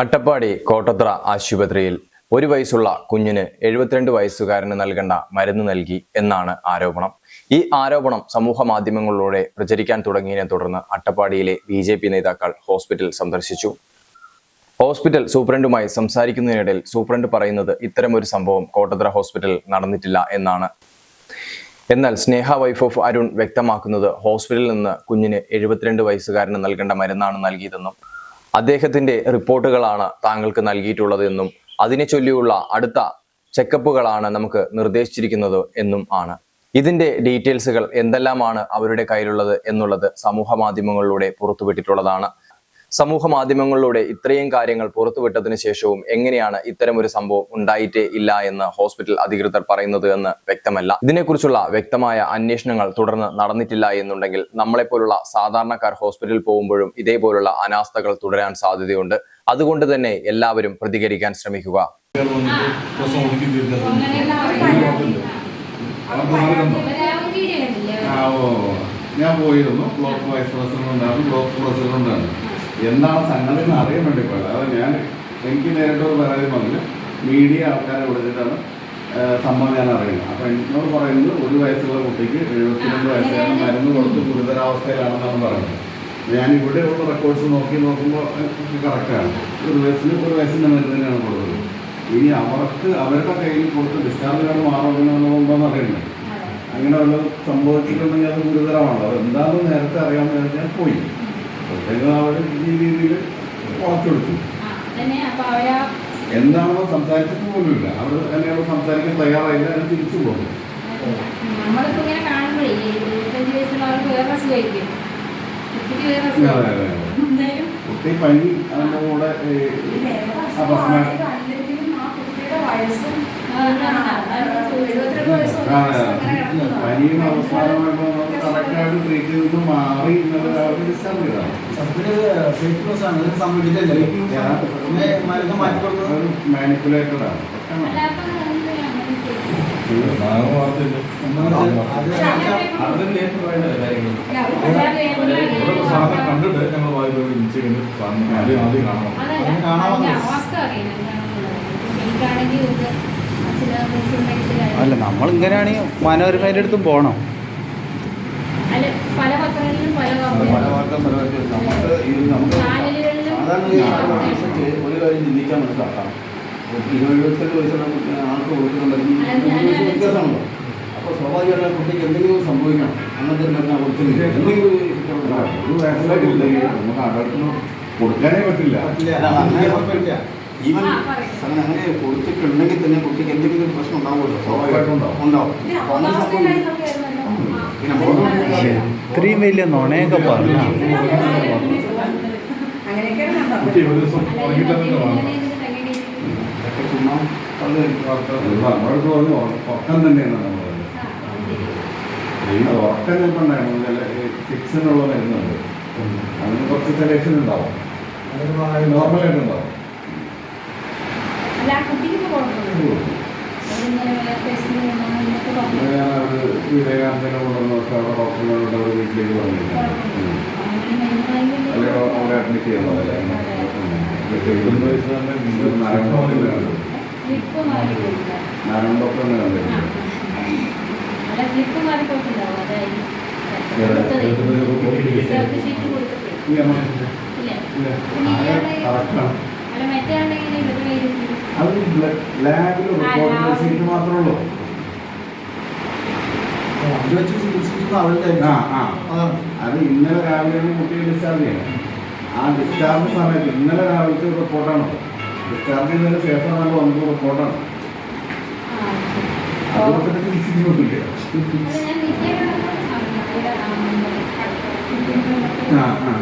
അട്ടപ്പാടി കോട്ടത്ര ആശുപത്രിയിൽ ഒരു വയസ്സുള്ള കുഞ്ഞിന് എഴുപത്തിരണ്ട് വയസ്സുകാരന് നൽകേണ്ട മരുന്ന് നൽകി എന്നാണ് ആരോപണം. ഈ ആരോപണം സമൂഹ മാധ്യമങ്ങളിലൂടെ പ്രചരിക്കാൻ തുടങ്ങിയതിനെ തുടർന്ന് അട്ടപ്പാടിയിലെ ബി ജെ പി നേതാക്കൾ ഹോസ്പിറ്റൽ സന്ദർശിച്ചു. ഹോസ്പിറ്റൽ സൂപ്രണ്ടുമായി സംസാരിക്കുന്നതിനിടയിൽ സൂപ്രണ്ട് പറയുന്നത് ഇത്തരമൊരു സംഭവം കോട്ടത്ര ഹോസ്പിറ്റൽ നടന്നിട്ടില്ല എന്നാണ്. എന്നാൽ സ്നേഹ വൈഫ് ഓഫ് അരുൺ വ്യക്തമാക്കുന്നത് ഹോസ്പിറ്റലിൽ നിന്ന് കുഞ്ഞിന് എഴുപത്തിരണ്ട് വയസ്സുകാരന് നൽകേണ്ട മരുന്നാണ് നൽകിയതെന്നും അദ്ദേഹത്തിന്റെ റിപ്പോർട്ടുകളാണ് താങ്കൾക്ക് നൽകിയിട്ടുള്ളത് എന്നും അതിനെ ചൊല്ലിയുള്ള അടുത്ത ചെക്കപ്പുകളാണ് നമുക്ക് നിർദ്ദേശിച്ചിരിക്കുന്നത് എന്നും ആണ്. ഇതിന്റെ ഡീറ്റെയിൽസുകൾ എന്തെല്ലാമാണ് അവരുടെ കയ്യിലുള്ളത് എന്നുള്ളത് സമൂഹ മാധ്യമങ്ങളിലൂടെ പുറത്തുവിട്ടിട്ടുള്ളതാണ്. സമൂഹ മാധ്യമങ്ങളിലൂടെ ഇത്രയും കാര്യങ്ങൾ പുറത്തുവിട്ടതിന് ശേഷവും എങ്ങനെയാണ് ഒരു സംഭവം ഉണ്ടായിട്ടേ ഇല്ല എന്ന് ഹോസ്പിറ്റൽ അധികൃതർ പറയുന്നത് എന്ന് വ്യക്തമല്ല. ഇതിനെക്കുറിച്ചുള്ള വ്യക്തമായ അന്വേഷണങ്ങൾ തുടർന്ന് നടന്നിട്ടില്ല എന്നുണ്ടെങ്കിൽ നമ്മളെപ്പോലുള്ള സാധാരണക്കാർ ഹോസ്പിറ്റലിൽ പോകുമ്പോഴും ഇതേപോലുള്ള അനാസ്ഥകൾ തുടരാൻ സാധ്യതയുണ്ട്. അതുകൊണ്ട് തന്നെ എല്ലാവരും പ്രതികരിക്കാൻ ശ്രമിക്കുക. ഞാൻ പോയിരുന്നു. ബ്ലോക്ക് വൈസ് പ്രസിഡന്റ് ഉണ്ടായിരുന്നു ബ്ലോക്ക് പ്രസിഡന്റ് ആണ് എന്താണ് സംഗതി എന്ന് അറിയാൻ വേണ്ടി പോയത്. അതായത് ഞാൻ എനിക്ക് നേരിട്ട് ഒരു പരാതി പറഞ്ഞു മീഡിയ ആൾക്കാരെ വിളിച്ചിട്ടാണ് സംഭവം ഞാൻ അറിയുന്നത്. അപ്പം എന്നോട് പറയുന്നത് ഒരു വയസ്സുള്ള കുട്ടിക്ക് എഴുപത്തിരണ്ട് വയസ്സാണ് മരുന്ന് കൊടുത്ത് ഗുരുതരാവസ്ഥയിലാണെന്നാണ് പറയുന്നത്. ഞാൻ ഇവിടെയുള്ള റെക്കോർഡ്സ് നോക്കി നോക്കുമ്പോൾ കറക്റ്റാണ് ഒരു വയസ്സിന് ഒരു വയസ്സിന്റെ മരുന്ന് തന്നെയാണ് കൊടുത്തത്. ഇനി അവർക്ക് അവരുടെ കയ്യിൽ കൊടുത്ത് ഡിസ്ചാർജ് കാർഡ് മാറുമെന്നുള്ളതുണ്ടോന്ന് അറിയണ്ടേ? അങ്ങനെ വല്ലതും സംഭവിച്ചിട്ടുണ്ടെങ്കിൽ അത് ഗുരുതരമാണല്ലോ. അത് എന്താണെന്ന് നേരത്തെ അറിയാമെന്ന് ഞാൻ പോയി. അവർ ഈ രീതിയിൽ വളച്ചെടുത്തു എന്താണെന്ന് സംസാരിച്ചിട്ട് പോലുമില്ല. അവർ തന്നെയാണ് സംസാരിക്കാൻ തയ്യാറായില്ല അത് തിരിച്ചു പോകും. നമ്മളിപ്പോ ഇങ്ങനെ കാണുമ്പോഴേ ഈ എഴുപത്തഞ്ച് വയസ്സുള്ള ആൾക്ക് വേറെ അസുഖമായിരിക്കും കുട്ടിക്ക് വേറെ അതെ, അസുഖം. അതെ, അതെ. എന്തായാലും കുട്ടി പനി അതിന്റെ കൂടെ ഈ അപസ്മാരം. പനിയും അവസ്മാരമായിട്ട് കറക്റ്റായിട്ട് ട്രീറ്റ് ചെയ്ത് മാറി ഇന്നലെ രാവിലെ ഡിസ്ചാർജ് ചെയ്തതാണ് ഒരു മാനിപ്പുലേറ്റഡ് ആണ് അല്ലാത്ത ഒന്നും അങ്ങനെ ചെയ്യില്ല. നാഗം വാർത്തയില്ല. അതിന് നേരിട്ട് പറയേണ്ട കാര്യങ്ങൾ അല്ലാതെ ഇവിടെ എവിടെയാണ് സാധനം കണ്ടിട്ട് ഞങ്ങൾ വായ്പ ആദ്യം ആദ്യം കാണണം അതല്ല, അല്ല നമ്മൾ ഇങ്ങനെയാണ് മനോരമയുടെ അടുത്തും പോകണം ഒരു കാര്യം ചിന്തിക്കാൻ മനസ്സിലാക്കാം ഇരുപത് എഴുപത്തെട്ട് വയസ്സുള്ള കുട്ടി ആൾക്ക് കൊടുക്കുന്നുണ്ടെങ്കിൽ അല്ല, ഞാൻ- ഇരുപത് വ്യത്യാസമുണ്ടോ? അപ്പോൾ സ്വാഭാവികമായിട്ട് ആ കുട്ടിക്ക് എന്തെങ്കിലും സംഭവിക്കണം. അങ്ങനത്തെ ഒരു മരുന്ന് കൊടുക്കുന്നില്ല എന്തെങ്കിലും ഒരു വയസ്സിലായിട്ടില്ലെങ്കിൽ നമുക്ക് അഡൾട്ടിന് കൊടുക്കാനേ പറ്റില്ല. കുഴപ്പമില്ല. ഈവൻ. അങ്ങനെ അങ്ങനെ കൊടുത്തിട്ടുണ്ടെങ്കിൽ തന്നെ കുട്ടിക്ക് എന്തെങ്കിലും പ്രശ്നം ഉണ്ടാവുമല്ലോ. ഉറപ്പായിട്ടും ഉണ്ടാവും. പിന്നെ. ഇത്രയും വലിയ നുണയൊക്കെ പറഞ്ഞു. നമ്മളടുത്ത് പറഞ്ഞു ഉറക്കം തന്നെയാണ് നമ്മൾ ആ, ഉറക്കം ചിലപ്പോൾ ഉണ്ടായിരുന്നു. ഫിക്സിനുള്ള മരുന്നുണ്ട് അതിന് കുറച്ച് സെലക്ഷൻ ഉണ്ടാവും. നോർമലായിട്ട് ഉണ്ടാവും അല്ല, ആ കുട്ടിക്ക് ഇപ്പൊ കുഴപ്പമൊന്നുമില്ല. അതിങ്ങനെ വേറെ ടെസ്റ്റിന് കൊണ്ടുവന്ന് ഇതിനൊക്കെ പറഞ്ഞു. അങ്ങനെ ഞാൻ ഒരു വിവേകാനന്ദനെ കൊണ്ടുവന്ന പക്ഷെ അവിടെ ഡോക്ടറിനോട് അവർ വീട്ടിലേക്ക് പറഞ്ഞിട്ടുണ്ട് അല്ലെ അവിടെ അഡ്മിറ്റ് ചെയ്യുന്നതല്ലേ ഇരുപത് വയസ്സ് തന്നെ നിങ്ങൾ നാരായണ ഡോക്ടറിനെ സ്ലിപ്പ് മാറി പോയില്ല. നാരായണ ഡോക്ടറിനെ അല്ല, ഇയാളുടെ- കറക്റ്റാണ് അത് ലാബിൽ റിപ്പോർട്ട് സീറ്റ് മാത്രമേ ഉള്ളൂ. ആ ആ. അത് ഇന്നലെ രാവിലെയാണ് കുട്ടിയെ ഡിസ്ചാർജ് ചെയ്യണം. ആ ഡിസ്ചാർജ് സമയത്ത് ഇന്നലെ രാവിലത്തെ റിപ്പോർട്ടാണ് ഡിസ്ചാർജ് ചെയ്തതിന് ശേഷം നമ്മൾ വന്നത് റിപ്പോർട്ടാണ് ആ, ശരി. അത് കൊടുത്തിട്ട് തിരിച്ചിരിക്കുന്നില്ല അല്ല, ഞാൻ നിത്യേന ആ, ആ, ആ ആ.